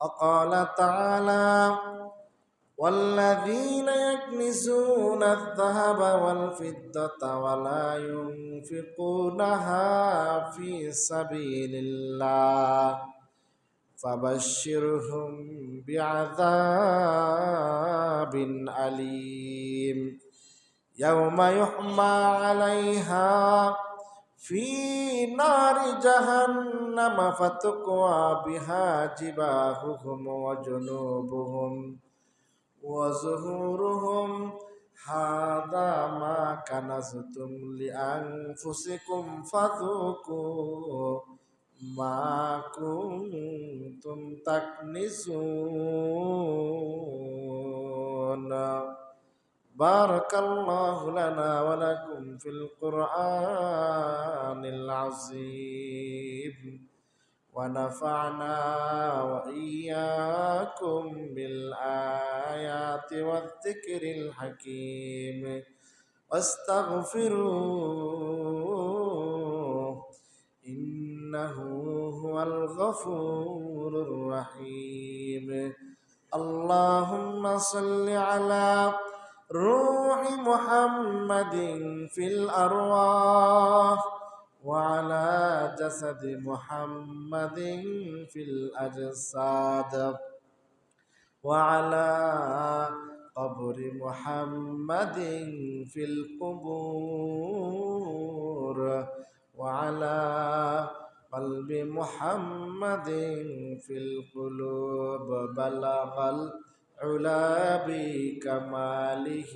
وقال تعالى والذين يكنزون الذهب والفضة ولا ينفقونها في سبيل الله فبشرهم بعذاب أليم يوم يحمى عليها في نار جهنم فتقوى بها جباههم وجنوبهم وظهورهم هذا ما كنزتم لأنفسكم فذوقوا ما كنتم تكنزون بارك الله لنا ولكم في القرآن العظيم. ونفعنا وإياكم بالآيات والذكر الحكيم. واستغفروه إنه هو الغفور الرحيم. اللهم صل على روح محمد في الأرواح وعلى جسد محمد في الأجساد وعلى قبر محمد في القبور وعلى قلب محمد في القلوب. بلغ علابي كماله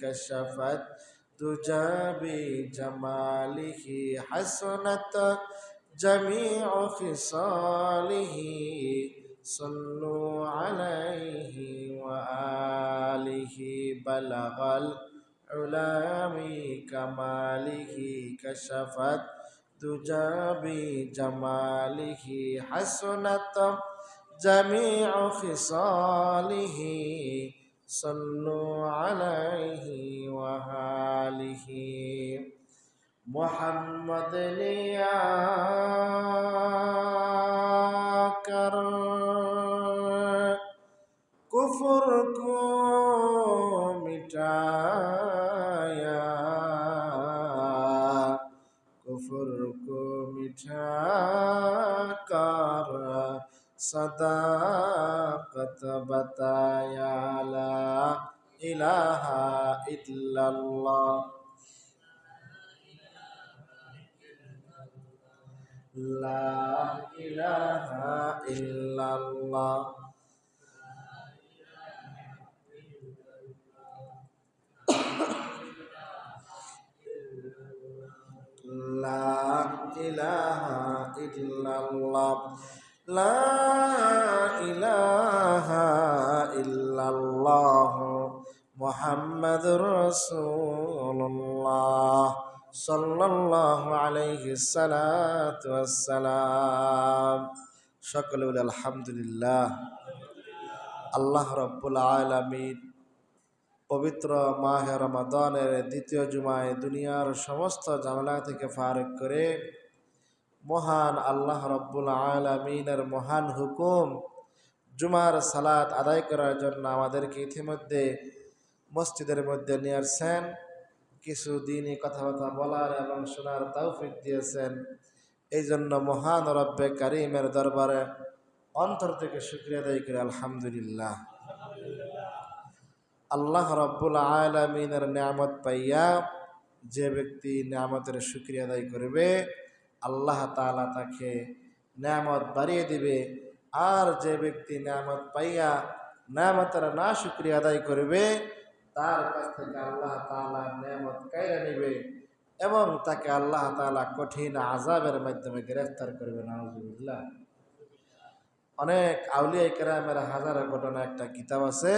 كشفت دجابي جماله حسنت جميع خصاله صلوا عليه وآله بلغ العلام كماله كشفت دجى بجماله حسنت جميع خصاله صلوا عليه وآله محمد ليا کر کفر کو مٹایا کفر کو مٹھا کر صداقت بتایا لا الہ الا اللہ لا إله إلا الله لا إله إلا الله لا إله إلا الله محمد رسول الله সাল্লাল্লাহু আলাইহি সালাতু ওয়াসসালাম সকলে বলে আলহামদুলিল্লাহ আল্লাহ রাব্বুল আলামিন পবিত্র মাহে রমাদানের দ্বিতীয় জুমায় দুনিয়ার সমস্ত ঝামেলা থেকে ফারুক করে মহান আল্লাহ রব্বুল আলমিনের মহান হুকুম, জুমার সালাত আদায় করার জন্য আমাদেরকে ইতিমধ্যে মসজিদের মধ্যে নিয়ে আসছেন। কিছু দিনই কথাবার্তা বলার এবং শোনার তৌফিক দিয়েছেন। এই জন্য মহান রব্বে কারিমের দরবারে অন্তর থেকে শুক্রিয়া দেয় করে, আলহামদুলিল্লাহ। আল্লাহ রব্বুল আলমিনের নিয়ামত পাইয়া যে ব্যক্তি নিয়ামতের শুক্রিয়া আদায় করবে আল্লাহ তালা তাকে নিয়ামত বাড়িয়ে দিবে। আর যে ব্যক্তি নিয়ামত পাইয়া নিয়ামতের না শুক্রিয়া আদায় করবে, তার কাছ থেকে আল্লাহ তালা নিয়ামত কায়রা নিবে এবং তাকে আল্লাহ তালা কঠিন আজাবের মাধ্যমে গ্রেফতার করবে। নাজুবিল্লাহ অনেক আউলিয়া কেরামের হাজারো ঘটনা একটা কিতাব আছে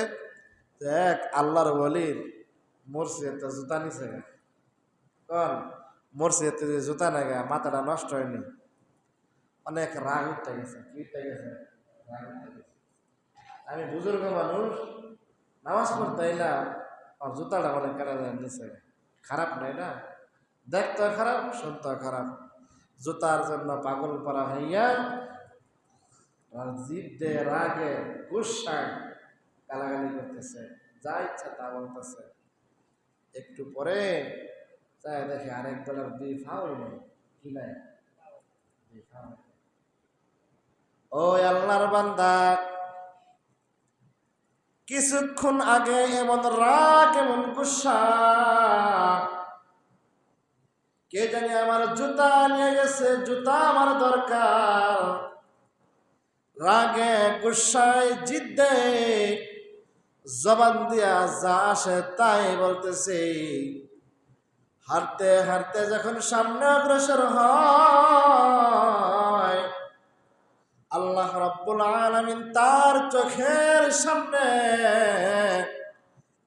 এক আল্লাহর বলির মুর্শিদে জুতা নিছে কন? মুর্শিদে যে জুতা নেগা মাথাটা নষ্ট হয়নি। অনেক রাগ উঠতে গেছে, কি উঠতে গেছে? আমি বুজুর্গ মানুষ নামাজ পড়তে এলাম আর জুতাটা বলে কেনা যায় নিচে খারাপ নয় না? দেখতে খারাপ শুনতে খারাপ জুতার জন্য পাগল করা হইয়া আর দিয়ে রাগে গুসায় গালাগালি করতেছে, যা ইচ্ছা তা বলতেছে। একটু পরে চাই, দেখে আরেক বেলার দুই ফাউল কি নাই ও আল্লাহর বান্দা। কিছুক্ষণ আগে এমন রাগ, এমন গুসা। কে জানি আমার জুতা নিয়ে গেছে, জুতা আমার দরকার। রাগে, গুসায়, জিদ্দে। জবান দিয়া যা আসে তাই বলতেছে। হারতে হারতে যখন সামনে অগ্রসর হয়, আল্লাহ রব্বুল আলামিন তার চোখের সামনে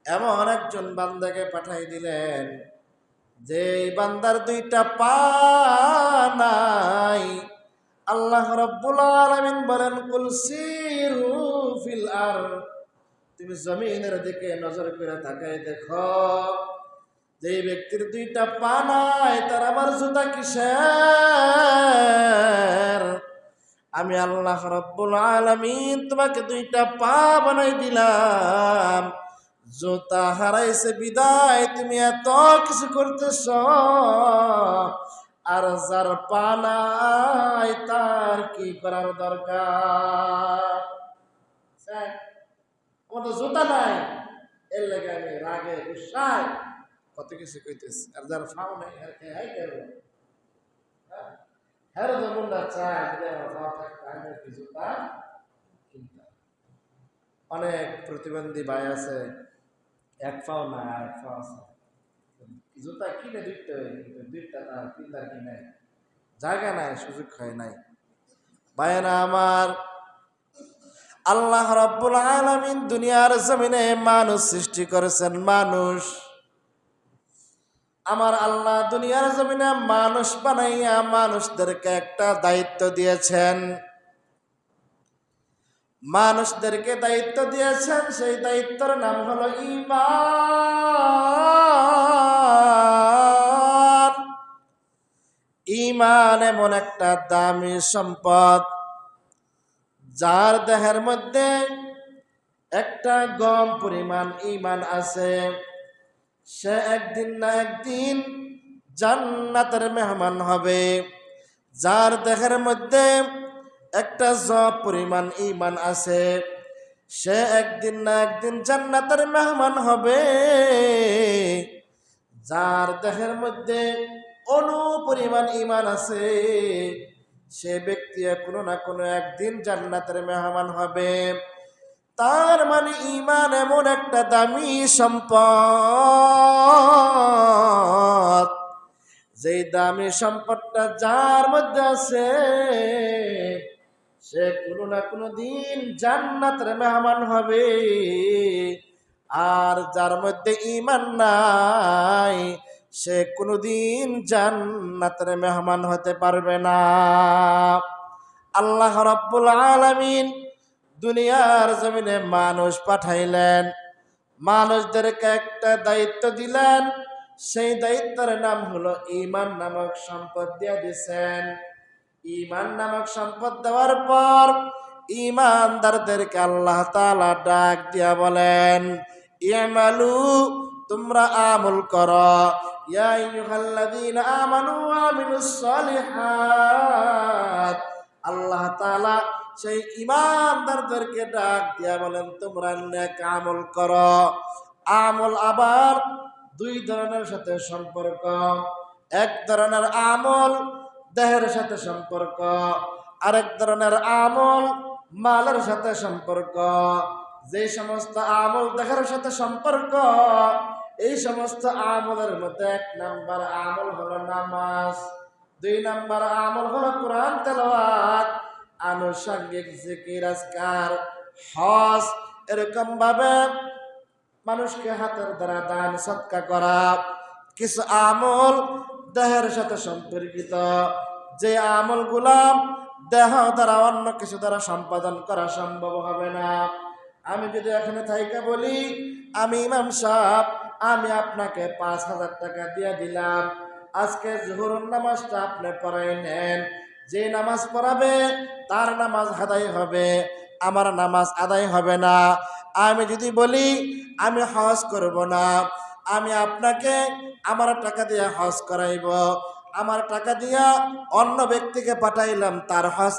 এমন একজন বান্দাকে পাঠাই দিলেন, যে বান্দার দুইটা পা নাই। আল্লাহ রব্বুল আলামিন বলেন, কুল সিরু ফিল আর তুমি জমিনের দিকে নজর করে তাকাই দেখো। যে ব্যক্তির দুইটা পা নাই, তার আবার জুতা কিসের? আমি আল্লাহ রব্বুল আলামিন তোমাকে দুইটা পা বানাই দিলাম। জুতা হারাইছে, বিদায়, তুমি এত কিছু করতেছ। আর যার পা নাই, তার কি করার দরকার? আমার তো জুতা নাই। এর লাগে আমি রাগে গুসাই কত কিছু কইতেছি? আর যার ফাও নাই আর কে হাই করব হ্যাঁ? তো মুন্ডা চায় আমার ফাও থাকতো আমি কি জুতা অনেক প্রতিবন্ধী ভাই আছে, এক পাও না, এক পাও আছে। জুতা কিনে দিতে হয়, কিন্তু দুইটা তার কিনতার কিনে জায়গা নাই, সুযোগ হয় নাই। ভাইয়েরা আমার, আল্লাহ রব্বুল আলামিন দুনিয়ার জমিনে মানুষ সৃষ্টি করেছেন, মানুষ। আমার আল্লাহ দুনিয়ার জমিনে মানুষ বানাইয়া মানুষদেরকে একটা দায়িত্ব দিয়েছেন। মানুষদেরকে দায়িত্ব দিয়েছেন, সেই দায়িত্বের নাম হলো ইমান ইমান এমন একটা দামি সম্পদ, যার দেহের মধ্যে একটা গম পরিমাণ ইমান আছে। সে একদিন না একদিন জান্নাতের মেহমান হবে। যার দেহের মধ্যে একটা জব পরিমাণ ইমান আছে, সে একদিন না একদিন জান্নাতের মেহমান হবে। যার দেহের মধ্যে অনু পরিমাণ ইমান আছে, সে ব্যক্তি কোনো না কোনো একদিন জান্নাতের মেহমান হবে। তার মানে ইমান এমন একটা দামি সম্পদ। যেই দামি সম্পদটা যার মধ্যে আছে, সে কোনো না কোনো দিন জান্নাতের মেহমান হবে। আর যার মধ্যে ইমান নাই, সে কোনোদিন জান্নাতের মেহমান হতে পারবে না। আল্লাহ রব্বুল আলামিন দুনিয়ার জমিনে মানুষ পাঠাইলেন। মানুষদেরকে একটা দায়িত্ব দিলেন। সেই দায়িত্বের নাম হলো ইমান নামক সম্পদ দিয়ে দিছেন। ইমান নামক সম্পদ দেওয়ার পর ইমানদারদেরকে আল্লাহ তালা ডাক দিয়া বলেন, ইয়ামালু, তোমরা আমল করো। আল্লাহ তাআলা সেই ইমানদারদেরকে ডাক দিয়া বলেন, তোমরা নেক আমল কর। আমল আবার দুই ধরনের সাথে সম্পর্ক। এক ধরনের আমল দেহের সাথে সম্পর্ক, আরেক ধরনের আমল মালের সাথে সম্পর্ক। যে সমস্ত আমল দেহের সাথে সম্পর্ক, এই সমস্ত আমলের মধ্যে এক নাম্বার আমল হলো নামাজ, দুই নাম্বার আমল হলো কোরআন তেলাওয়াত আনুষঙ্গিক জিকির হজ, এরকম ভাবে মানুষকে হাতের দ্বারা দান সৎকা করা, কিছু আমল দেহের সাথে সম্পর্কিত। যে আমল গুলাম দেহ দ্বারা অন্য কিছু দ্বারা সম্পাদন করা সম্ভব হবে না। আমি যদি এখানে থাইকা বলি, আমি ইমাম সাহেব, আমি আপনাকে পাঁচ হাজার টাকা দিয়ে দিলাম। আজকে জোহর নামাজটা আপনি পড়াই নেন। যে নামাজ পড়াবে, তার নামাজ আদায় হবে। আমার নামাজ আদায় হবে না। আমি যদি বলি, আমি হজ করব না। আমি আপনাকে আমার টাকা দিয়ে হজ করাইব। আমার টাকা দিয়া অন্য ব্যক্তিকে পাঠাইলাম, তার হজ